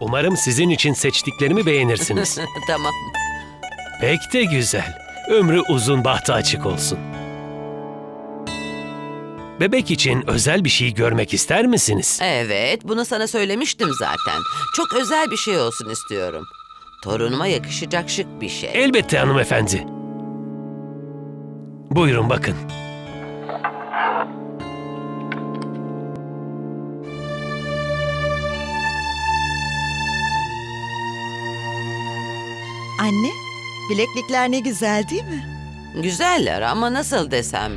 Umarım sizin için seçtiklerimi beğenirsiniz. tamam. Pek de güzel. Ömrü uzun bahtı açık olsun. Bebek için özel bir şey görmek ister misiniz? Evet, bunu sana söylemiştim zaten. Çok özel bir şey olsun istiyorum. Torunuma yakışacak şık bir şey. Elbette hanımefendi. Buyurun bakın. Anne, bileklikler ne güzel değil mi? Güzeller ama nasıl desem...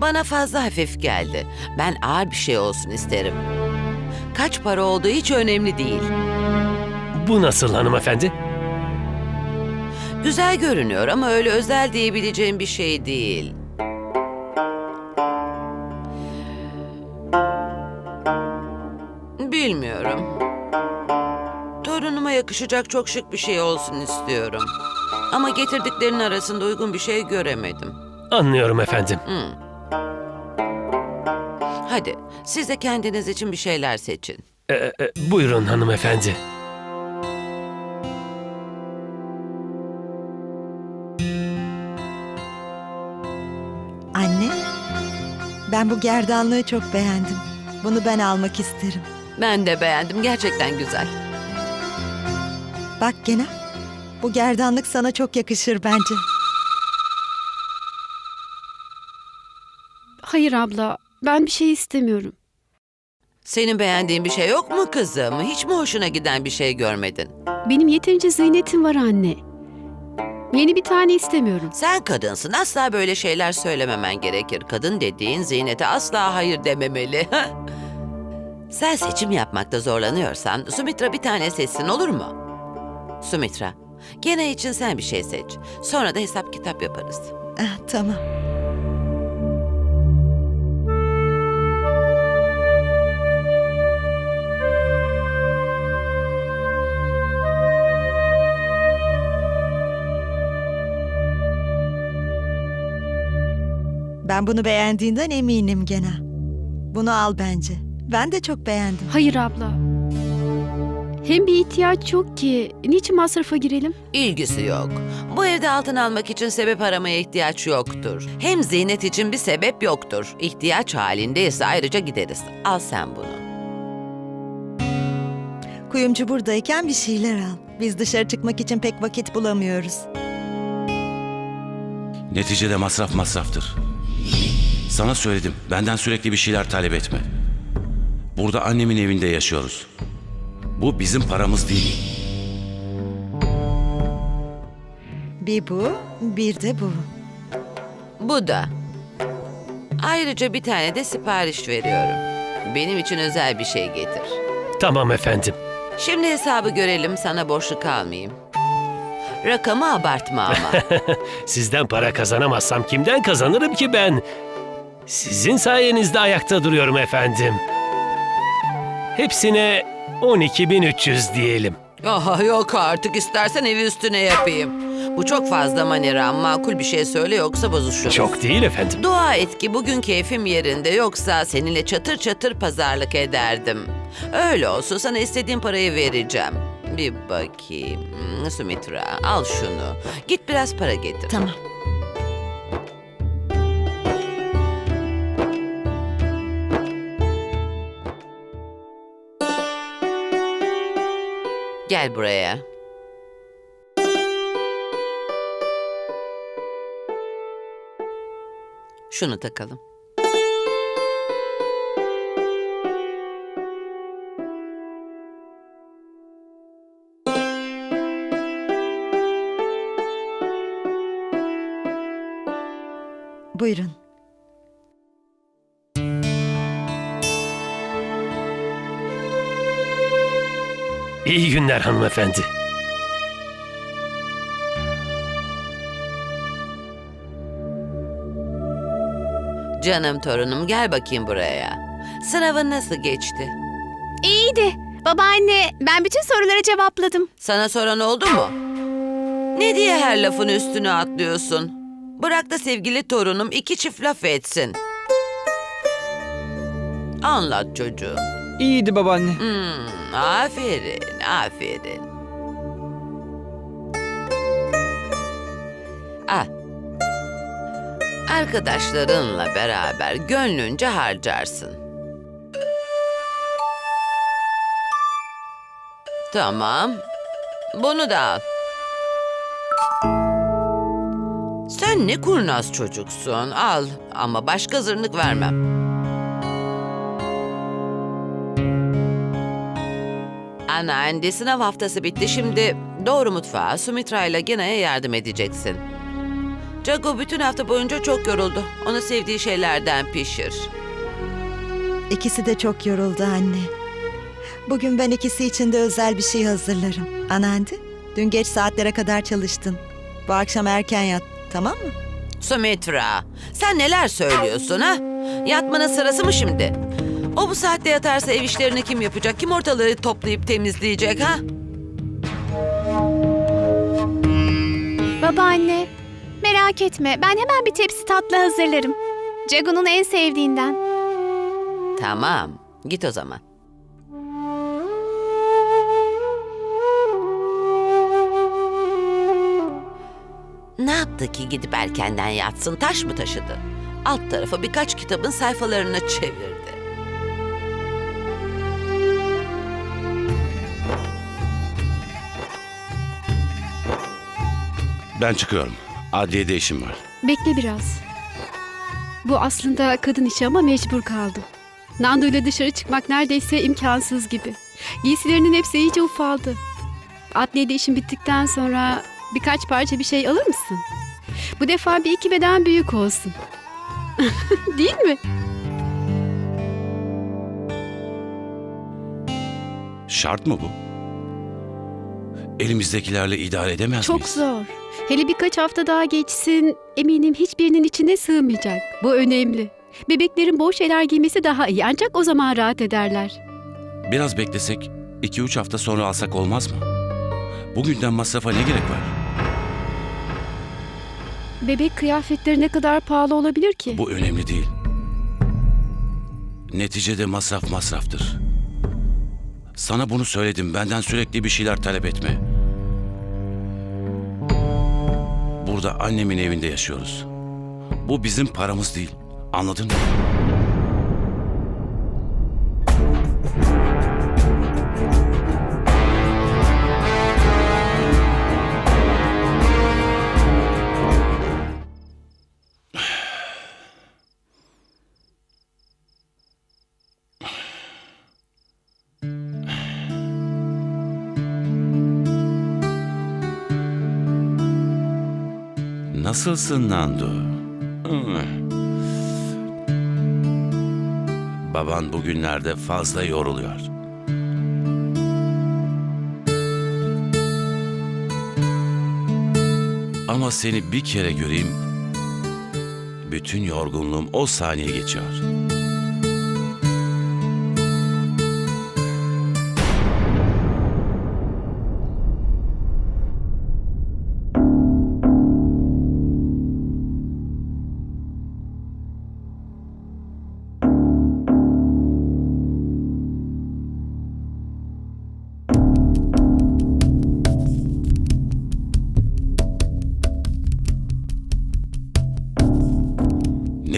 Bana fazla hafif geldi. Ben ağır bir şey olsun isterim. Kaç para olduğu hiç önemli değil. Bu nasıl hanımefendi? Güzel görünüyor ama öyle özel diyebileceğim bir şey değil. Bilmiyorum. Torunuma yakışacak çok şık bir şey olsun istiyorum. Ama getirdiklerinin arasında uygun bir şey göremedim. Anlıyorum efendim. Hadi siz de kendiniz için bir şeyler seçin. Ee, e, buyurun hanımefendi. Anne, ben bu gerdanlığı çok beğendim. Bunu ben almak isterim. Ben de beğendim. Gerçekten güzel. Bak gene, bu gerdanlık sana çok yakışır bence. Hayır abla, ben bir şey istemiyorum. Senin beğendiğin bir şey yok mu kızım? Hiç mi hoşuna giden bir şey görmedin? Benim yeterince ziynetim var anne. Yeni bir tane istemiyorum. Sen kadınsın. Asla böyle şeyler söylememen gerekir. Kadın dediğin ziynete asla hayır dememeli. Sen seçim yapmakta zorlanıyorsan Sumitra bir tane seçsin olur mu? Sumitra, gene için sen bir şey seç. Sonra da hesap kitap yaparız. Ah, tamam. Ben bunu beğendiğinden eminim gene. Bunu al bence. Ben de çok beğendim. Hayır abla. Hem bir ihtiyaç yok ki. Niçin masrafa girelim? İlgisi yok. Bu evde altın almak için sebep aramaya ihtiyaç yoktur. Hem ziynet için bir sebep yoktur. İhtiyaç halindeyse ayrıca gideriz. Al sen bunu. Kuyumcu buradayken bir şeyler al. Biz dışarı çıkmak için pek vakit bulamıyoruz. Neticede masraf masraftır. Sana söyledim, benden sürekli bir şeyler talep etme. Burada annemin evinde yaşıyoruz. Bu bizim paramız değil. Bir bu, bir de bu. Bu da. Ayrıca bir tane de sipariş veriyorum. Benim için özel bir şey getir. Tamam efendim. Şimdi hesabı görelim sana borçlu kalmayayım. Rakamı abartma ama. Sizden para kazanamazsam kimden kazanırım ki ben? Sizin sayenizde ayakta duruyorum efendim. Hepsine 12.300 diyelim. Aha yok artık istersen evi üstüne yapayım. Bu çok fazla manera makul bir şey söyle yoksa bozuşuruz. Çok değil efendim. Dua et ki bugün keyfim yerinde yoksa seninle çatır çatır pazarlık ederdim. Öyle olsun sana istediğin parayı vereceğim. Bir bakayım. Hmm, Sumitra al şunu. Git biraz para getir. Tamam. Gel buraya. Şunu takalım. Buyurun. İyi günler hanımefendi. Canım torunum gel bakayım buraya. Sınavın nasıl geçti? İyiydi. Babaanne, ben bütün soruları cevapladım. Sana soran oldu mu? Ne diye her lafın üstüne atlıyorsun? Bırak da sevgili torunum iki çift laf etsin. Anlat çocuğum. İyiydi babaanne. Hmm, aferin, aferin. Al. Arkadaşlarınla beraber gönlünce harcarsın. Tamam. Bunu da al. Sen ne kurnaz çocuksun. Al ama başka zırnık vermem. Ana, Andy sınav haftası bitti. Şimdi doğru mutfağa Sumitra ile Gena'ya yardım edeceksin. Jago bütün hafta boyunca çok yoruldu. Ona sevdiği şeylerden pişir. İkisi de çok yoruldu anne. Bugün ben ikisi için de özel bir şey hazırlarım. Anandi, dün geç saatlere kadar çalıştın. Bu akşam erken yat, tamam mı? Sumitra, sen neler söylüyorsun ha? Yatmanın sırası mı şimdi? O bu saatte yatarsa ev işlerini kim yapacak? Kim ortalığı toplayıp temizleyecek ha? Babaanne, merak etme. Ben hemen bir tepsi tatlı hazırlarım. Cagu'nun en sevdiğinden. Tamam, git o zaman. Ne yaptı ki gidip erkenden yatsın? Taş mı taşıdı? Alt tarafa birkaç kitabın sayfalarını çevirdi. Ben çıkıyorum. Adliyede işim var. Bekle biraz. Bu aslında kadın işi ama mecbur kaldım. Nando ile dışarı çıkmak neredeyse imkansız gibi. Giysilerinin hepsi iyice ufaldı. Adliyede işim bittikten sonra birkaç parça bir şey alır mısın? Bu defa bir iki beden büyük olsun. Değil mi? Şart mı bu? Elimizdekilerle idare edemez Çok miyiz? zor. Hele birkaç hafta daha geçsin eminim hiçbirinin içine sığmayacak. Bu önemli. Bebeklerin bol şeyler giymesi daha iyi ancak o zaman rahat ederler. Biraz beklesek, iki üç hafta sonra alsak olmaz mı? Bugünden masrafa ne gerek var? Bebek kıyafetleri ne kadar pahalı olabilir ki? Bu önemli değil. Neticede masraf masraftır. Sana bunu söyledim. Benden sürekli bir şeyler talep etme. Burada annemin evinde yaşıyoruz. Bu bizim paramız değil. Anladın mı? Nasılsın Nando? Baban bugünlerde fazla yoruluyor. Ama seni bir kere göreyim, bütün yorgunluğum o saniye geçiyor.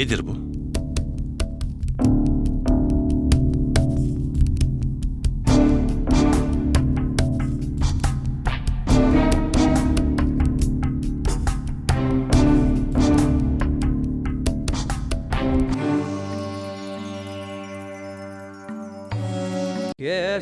Nedir bu? Que.